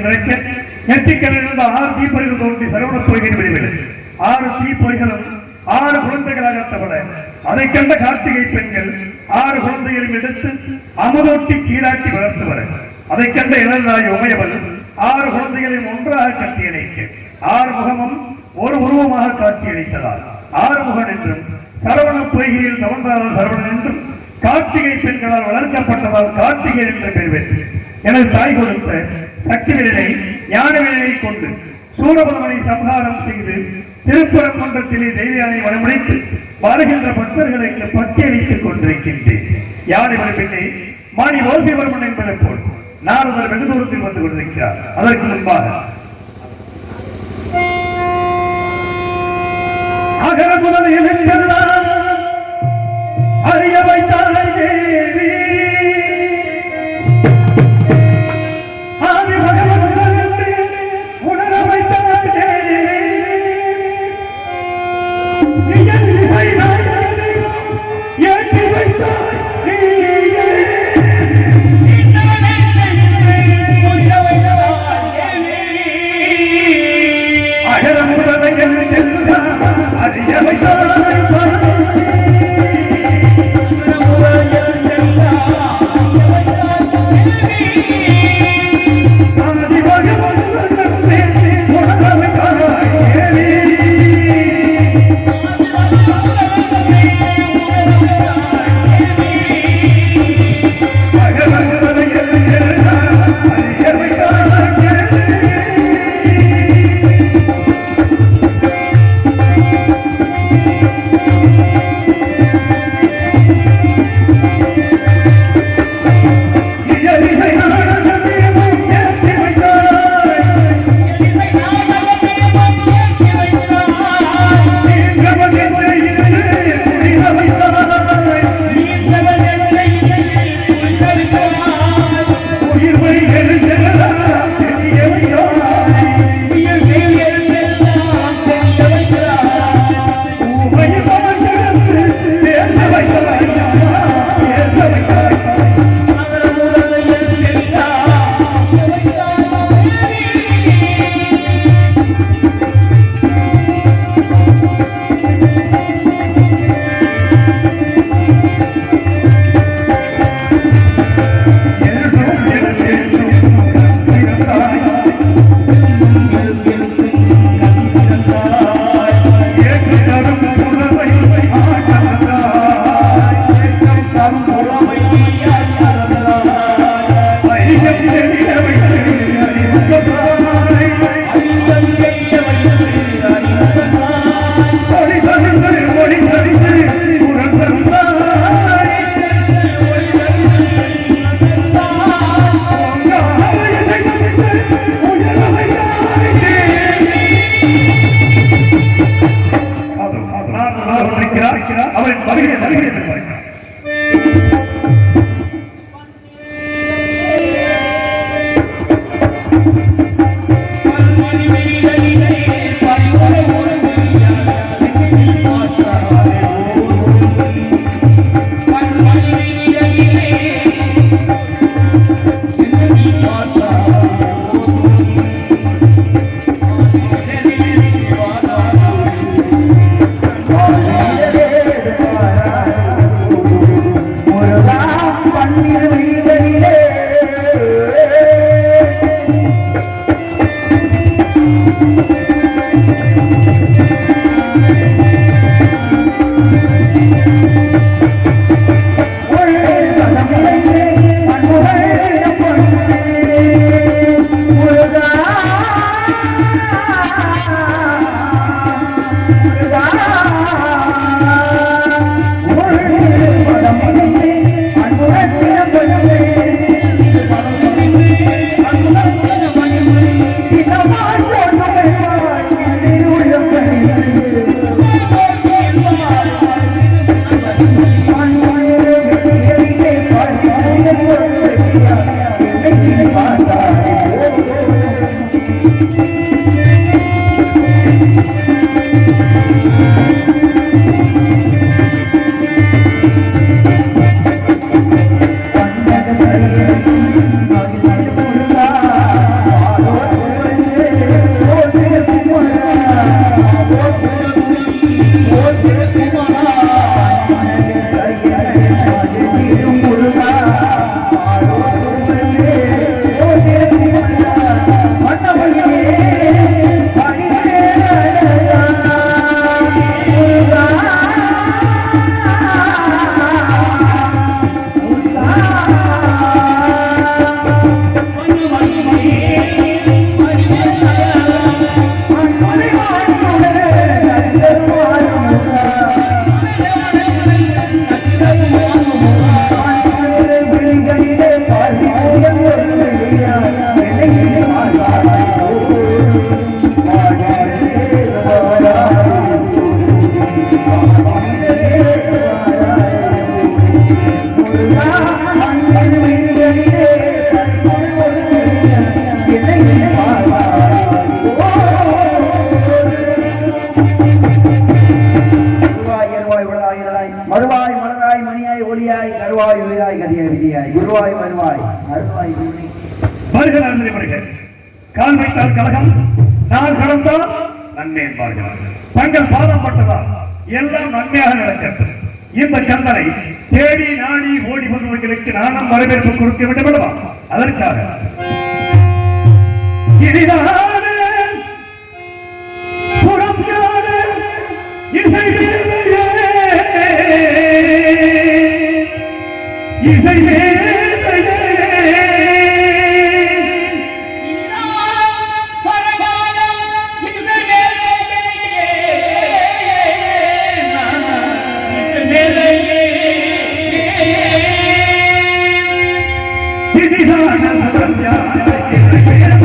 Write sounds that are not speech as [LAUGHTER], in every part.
நிறைக்க நெற்றிக்கண்ணிலிருந்து ஆறு தீப்பொறிகள் தோன்றி சரவணப் பொய்கின் வெளிவிடும் ஆறு தீப்பொறிகளும் ஆறு குழந்தைகளாக தவற அதை கண்ட கார்த்திகை பெண்கள் ஆறு குழந்தைகளையும் எடுத்து அமுதோட்டி சீராட்டி வளர்த்துவர அதை கண்ட இளநாய் உமையவன் ஆறு குழந்தைகளையும் ஒன்றாக கட்டியணைக்க ஆறு முகமும் ஒரு உருவமாக காட்சியளித்ததால் ஆறுமுகன் என்றும் சரவண பொய்கையில் தவன்றாளர் சரவணன் என்றும் கார்த்திகை பெண்களால் வளர்க்கப்பட்டதால் கார்த்திகை என்ற பெயர் பெற்று. எனது தாய் கொடுத்த சக்தி விடனை ஞான விடனை கொண்டு சூரபதமனை சம்ஹாரம் செய்து திருப்பரங்குன்றத்திலே தெய்வியானை வரமுடித்து வருகின்ற பக்தர்களுக்கு பட்டியலிட்டுக் கொண்டிருக்கின்றேன். யானை பின்னே மாணி ஓசிவர்மன் என்பதை போல் நாரதர் வெகு தூரத்தில் வந்து கொண்டிருக்கிறார். அதற்கு முன்பாக. அகர முதல் அறிய வைத்தாய் Música Thank இருவாய் வருவாய் அருவாய் உன்னை. கால் வைத்தால் கழகம் நான் கடந்தால் நன்மை என்பார்கள். தங்கள் பாதம் பட்டதால் எல்லாம் நன்மையாக நடக்கிறது. இந்த சந்தனை தேடி நாடி ஓடி வந்தவர்களுக்கு நானும் வரவேற்பு கொடுக்க வேண்டும் அல்லவா அதற்காக இசை இசை தாங்கள் [LAUGHS]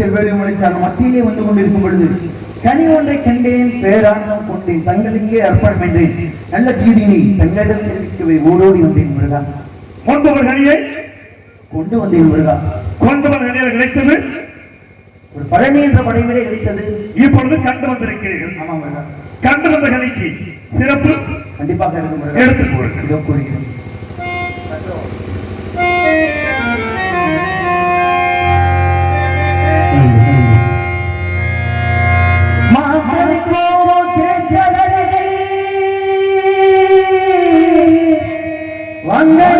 நோக்கத்தில் வேலை மத்தியிலே வந்து கொண்டிருக்கும் பொழுது கனி ஒன்றை கண்டேன் பேராண்டம் கொண்டேன் தங்களுக்கே அர்ப்பணம் என்றேன். நல்ல செய்தியினை தங்களிடம் தெரிவிக்கவே ஓடோடி வந்தேன் முருகா. கொண்டவர் கனியை. கொண்டு வந்தேன் முருகா. கொண்டவர் கனியில் கிடைத்தது. ஒரு பழனி என்ற படைவிலே கிடைத்தது. இப்பொழுது கண்டு வந்திருக்கிறீர்கள். ஆமா முருகா. கண்டு வந்த கனிக்கு சிறப்பு. கண்டிப்பாக இருக்கு முருகா. எடுத்துக் கொள்ளுங்கள் இதோ கூறுகிறேன். সঙ্গে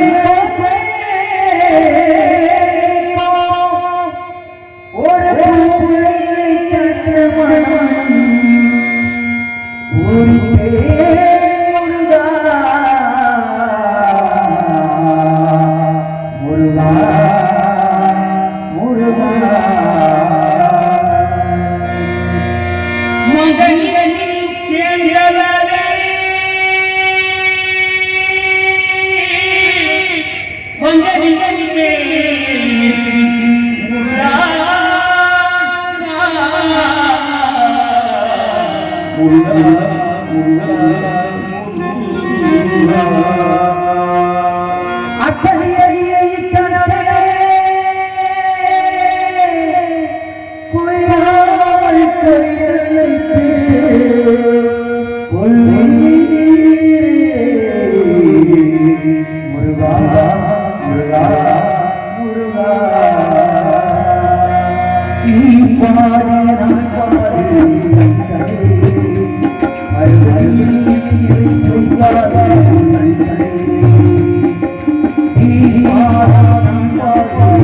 Ganga, Ganga, Ganga.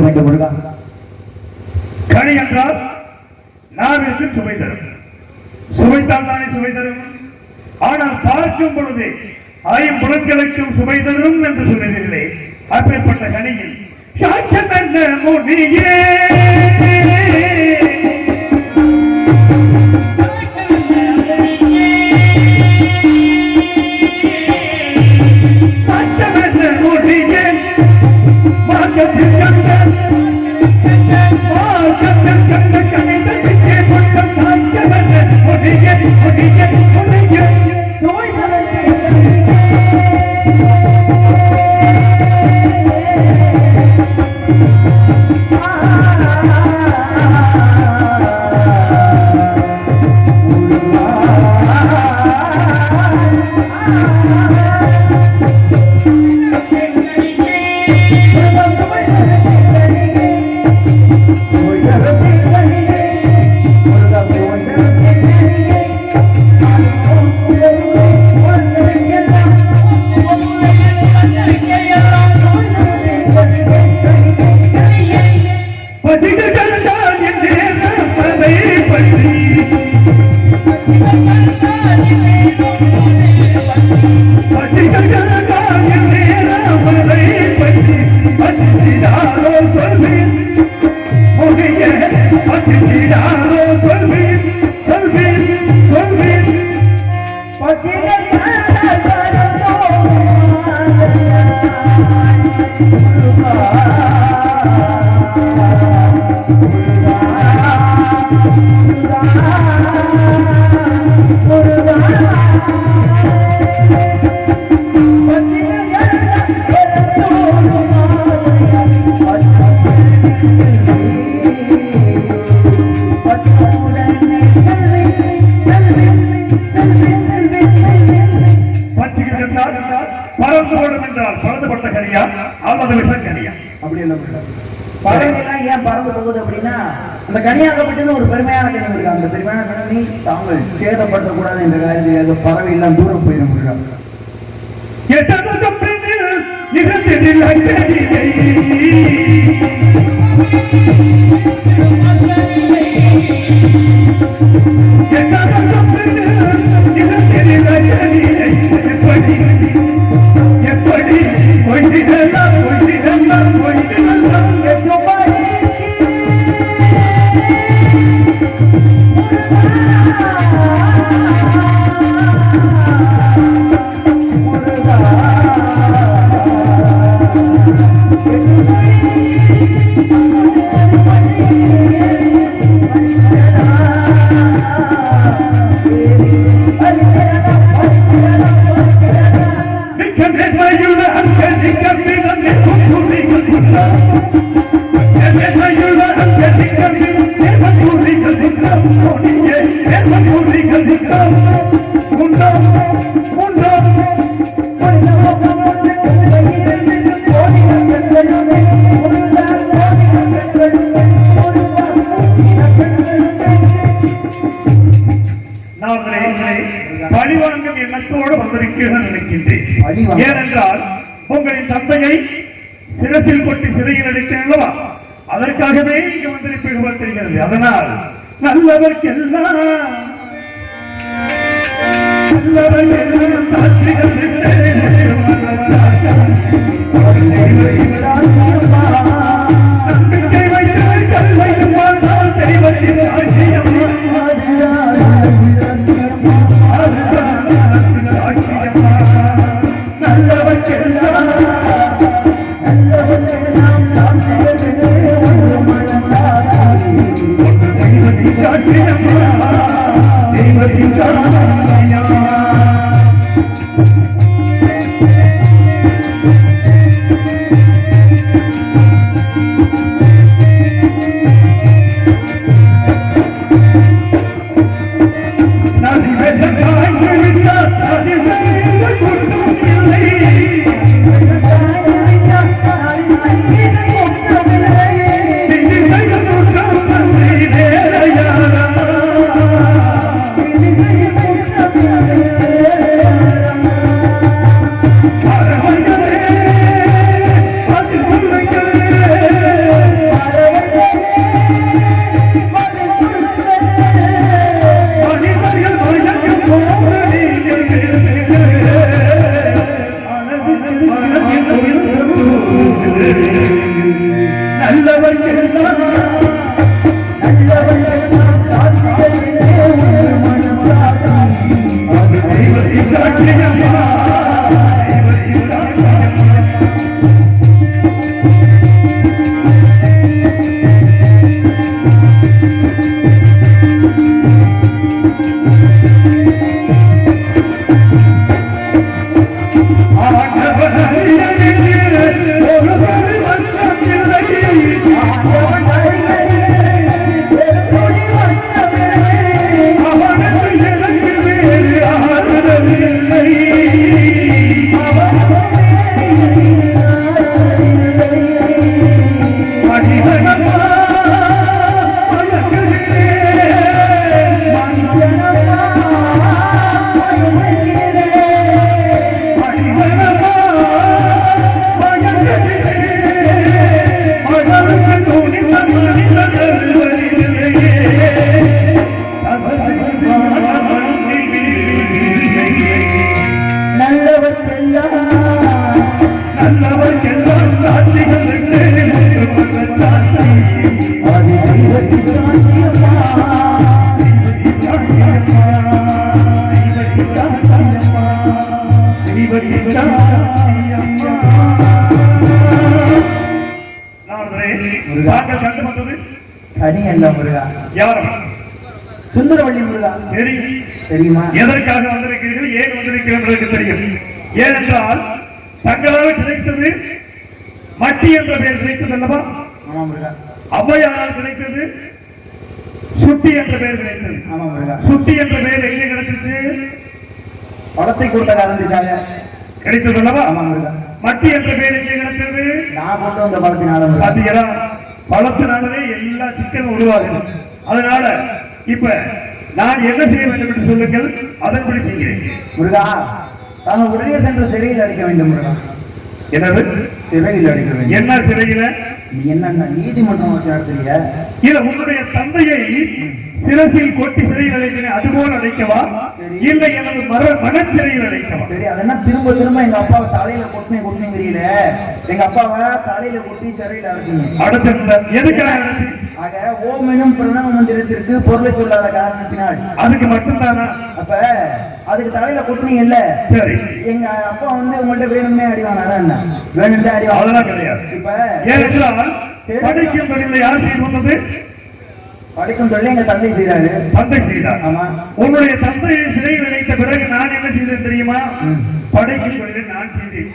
那个不是吧？我今天站着 சரியா ஐம்பது லட்சம் அப்படி இல்லை பறவைகள்லாம் ஏன் பறவை போகுது அப்படின்னா அந்த கனியாகப்பட்டது ஒரு பெருமையான கனியம் இருக்கு அந்த பெருமையான கனி தாங்கள் சேதப்படுத்தக்கூடாது என்ற காரியத்துக்காக பறவை எல்லாம் தூரம் போயிடும் எட்டாவது நல்லவர்க்கெல்லாம் தெரியும்? எதற்காக வந்திருக்கிறீர்கள்? ஏன் வந்திருக்கிறீர்கள் தெரியும். ஏனென்றால் தங்களால் கிடைத்தது மட்டி என்ற பெயர் கிடைத்தது அல்லவா? ஔவையாரால் கிடைத்தது சுட்டி என்ற பெயர் கிடைத்தது. சுட்டி என்ற பெயர் எங்கே கிடைச்சிச்சு படத்தை கொடுத்த காரணத்துக்காக கிடைத்தது அல்லவா? மட்டி என்ற பெயர் எங்கே கிடைத்தது? நான் கொண்டு வந்த படத்தினால பாத்தீங்களா? பழத்தினாலே எல்லா சிக்கலும் உருவாகுது. அதனால இப்ப நான் என்ன செய்ய வேண்டும் என்று சொல்லுங்கள் அதன்படி செய்கிறேன். முருகா தாங்கள் உடனே சென்று சிறையில் அடைக்க வேண்டும் முருகா. என்னது? சிறையில் அடைக்க வேண்டும் என்ன சிறையில? நீ என்ன நீதிமன்றம் வச்சு நடத்துறீங்க இல்ல உன்னுடைய தந்தையை சிரசில் கொட்டி சிறையில் அடைக்கிறேன் அதுபோல் அடைக்கவா? இல்லை எனது மர மனச்சிறையில் அடைக்கவா? சரி அதெல்லாம் திரும்ப திரும்ப எங்க அப்பாவை தலையில கொட்டினே கொட்டினீங்கிறீல எங்க அப்பாவை தலையில கொட்டி சிறையில் அடைக்கணும் அடுத்த எதுக்காக ஆக ஓம் எனும் பிரணவ மந்திரத்திற்கு பொருளை சொல்லாத காரணத்தினால். அதுக்கு மட்டும்தானா? அப்ப அதுக்கு தலையில கொட்டினீங்கல்ல? சரி. எங்க அப்பா வந்து உங்கள்ட்ட வேணும்னே அடிவானாரா என்ன? வேணும்னே கிடையாது. ஏனென்றால் படிக்கும் தொழிலை யார் செய்து வந்தது படிக்கும் தொழில் எங்க தந்தை செய்யறாரு தந்தை செய்தார். ஆமா. உன்னுடைய தந்தையை சிறையில் வைத்த பிறகு நான் என்ன செய்தேன் தெரியுமா. படைக்கும் தொழிலை நான் செய்தேன்.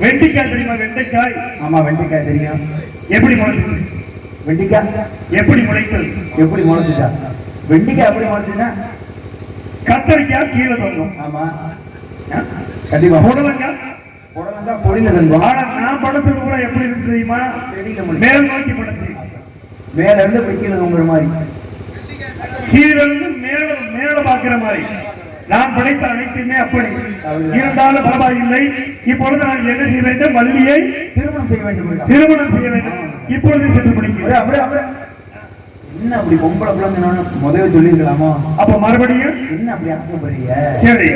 வெண்டைக்காய் தெரியுமா? வெண்டைக்காய். ஆமா வெண்டைக்காய் தெரியும். எப்படி முளைச்சிச்சு? வெண்டிக்காய். எப்படி முளைத்தது? எப்படி முளைச்சுச்சா? வெண்டிக்காய் எப்படி முளைச்சுன்னா கத்தரிக்காய் கீழே தொங்கும். ஆமா. கண்டிப்பா. புடலங்காய் தந்தோம் ஆனா நான் படைச்சது கூட எப்படி இருந்துச்சு தெரியுமா? மேல் நோக்கி படைச்சு மேல இருந்து தொங்குற மாதிரி. கீழே இருந்து மேல மேல பாக்குற மாதிரி. நான் படைத்த அனைத்துமே அப்படி. இருந்தாலும் பரவாயில்லை. இப்பொழுது நான் என்ன செய்ய வேண்டும்? வள்ளியை திருமணம் செய்ய வேண்டும்? திருமணம் செய்ய வேண்டும். இப்பொழுது சென்று அப்படியே. என்ன அப்படி பொம்பளை பிள்ளைங்க முதல்ல சொல்லியிருக்கலாமோ? அப்ப மறுபடியும்? என்ன அப்படி ஆசைப்படுறீங்க சரி.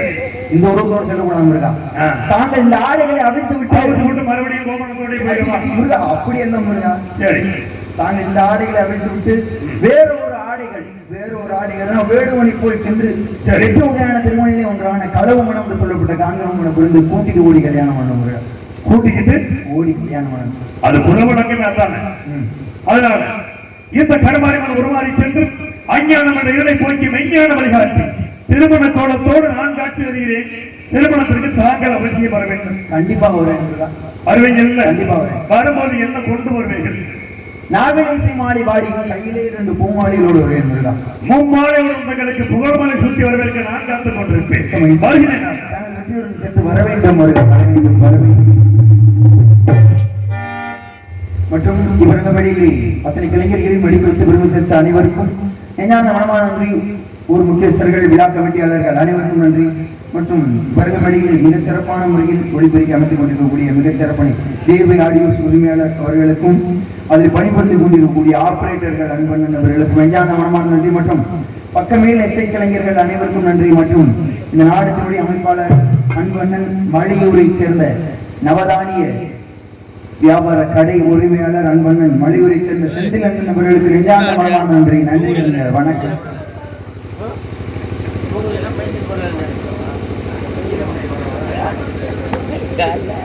இந்த உருவத்தோட செல்லக்கூடாது இருக்கா ஆ. தாங்கள் இந்த ஆடைகளை அவிழ்த்து விட்டு மட்டும் மறுபடியும் கோபணத்தோட முருகா அப்படி என்ன முருகா? சரி. தாங்கள் இந்த ஆடைகளை அவிழ்த்து விட்டு வேற ஒரு ஆடைகள் வேற ஒரு ஆடைகள் வேடுவனை போல் சென்று சரி. எட்டு வகையான திருமணிலே ஒன்றான களவு மனம் என்று சொல்லப்பட்ட காங்கிரம் மனம் புரிந்து கூட்டிட்டு ஓடி கல்யாணம் பண்ண முருகா. கூட்டிக்கிட்டு? ஓடி கல்யாணம் பண்ண அது புலவடங்கமே அதானே. அதனால இந்த கருமாரிமன் உருமாறி சென்று அஞ்ஞானம் என்ற இருளை போக்கி மெய்ஞான வழிகாட்டி திருமண கோலத்தோடு நான் காட்சி வருகிறேன் திருமணத்திற்கு தாங்கள் அவசியம் வர வேண்டும். கண்டிப்பாக வருவேன் கண்டிப்பா வரேன். வரும்போது என்ன கொண்டு வருவீர்கள்? நாகநேசி மாடி பாடி கையிலே இரண்டு பூமாலைகளோடு வருவேன் முருகா மும்மாலை உங்களுக்கு புகழ்மலை சுற்றி வருவதற்கு நான் காத்துக் கொண்டிருப்பேன். வருகிறேன். சேர்த்து வர வேண்டும் முருகா வர வேண்டும் வர வேண்டும். மற்றும் இவரது வழியிலே அத்தனை கலைஞர்களையும் வெளிப்படுத்தி பெருமை அனைவருக்கும் நெஞ்சார்ந்த மனமான நன்றி. ஊர் முக்கியஸ்தர்கள் விழா கமிட்டியாளர்கள் அனைவருக்கும் நன்றி. மற்றும் வருக மிகச் சிறப்பான முறையில் ஒளிபெருக்கி அமைத்துக் கொண்டிருக்கக்கூடிய மிகச் சிறப்பணி தேவை ஆடியோஸ் உரிமையாளர் அவர்களுக்கும் அதில் பணிபுரிந்து கொண்டிருக்கக்கூடிய ஆபரேட்டர்கள் அன்பண்ணன் அவர்களுக்கும் எஞ்சான மனமான நன்றி. மற்றும் பக்கமேல் எஸ்ஐ கலைஞர்கள் அனைவருக்கும் நன்றி. மற்றும் இந்த நாடத்தினுடைய அமைப்பாளர் அன்பண்ணன் மலையூரைச் சேர்ந்த நவதானிய வியாபார கடை உரிமையாளர் அன்பண்ணன் மலிவுரை சேர்ந்த செந்தில் அண்ணன் அவர்களுக்கு நெஞ்சார்ந்த மனமான நன்றி. நன்றி வணக்கம். Sorry sorry.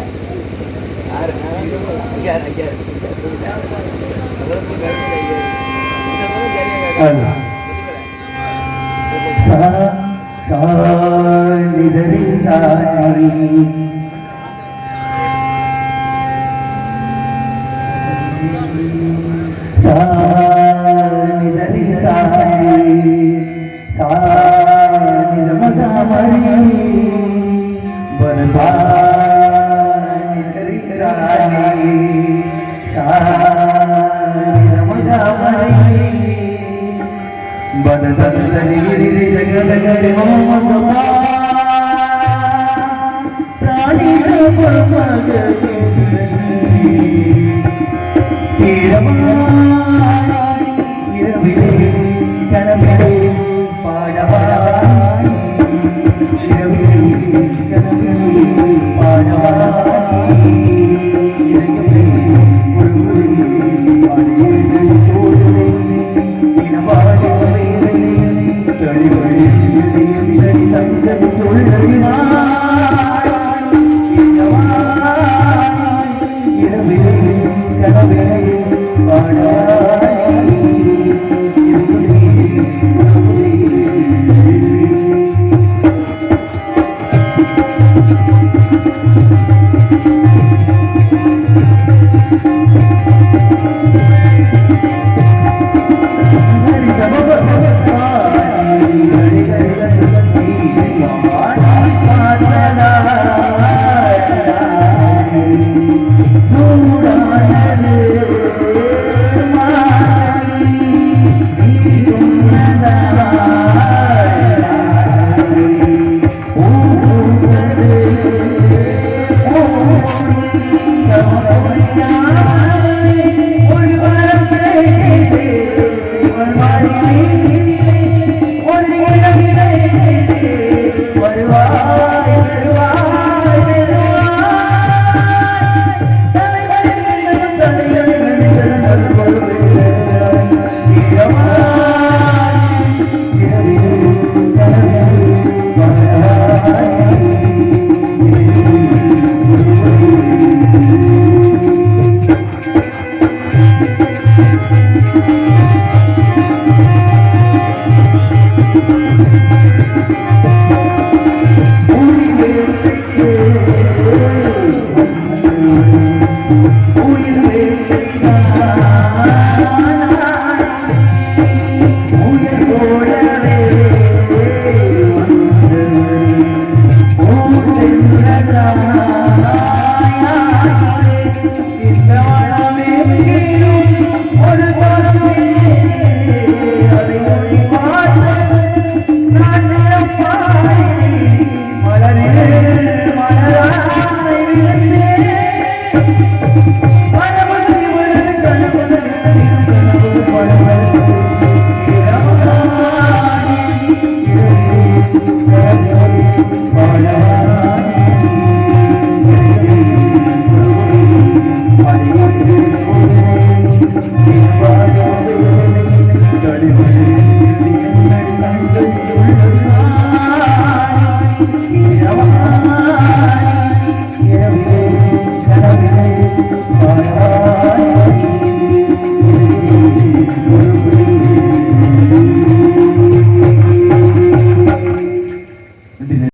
রে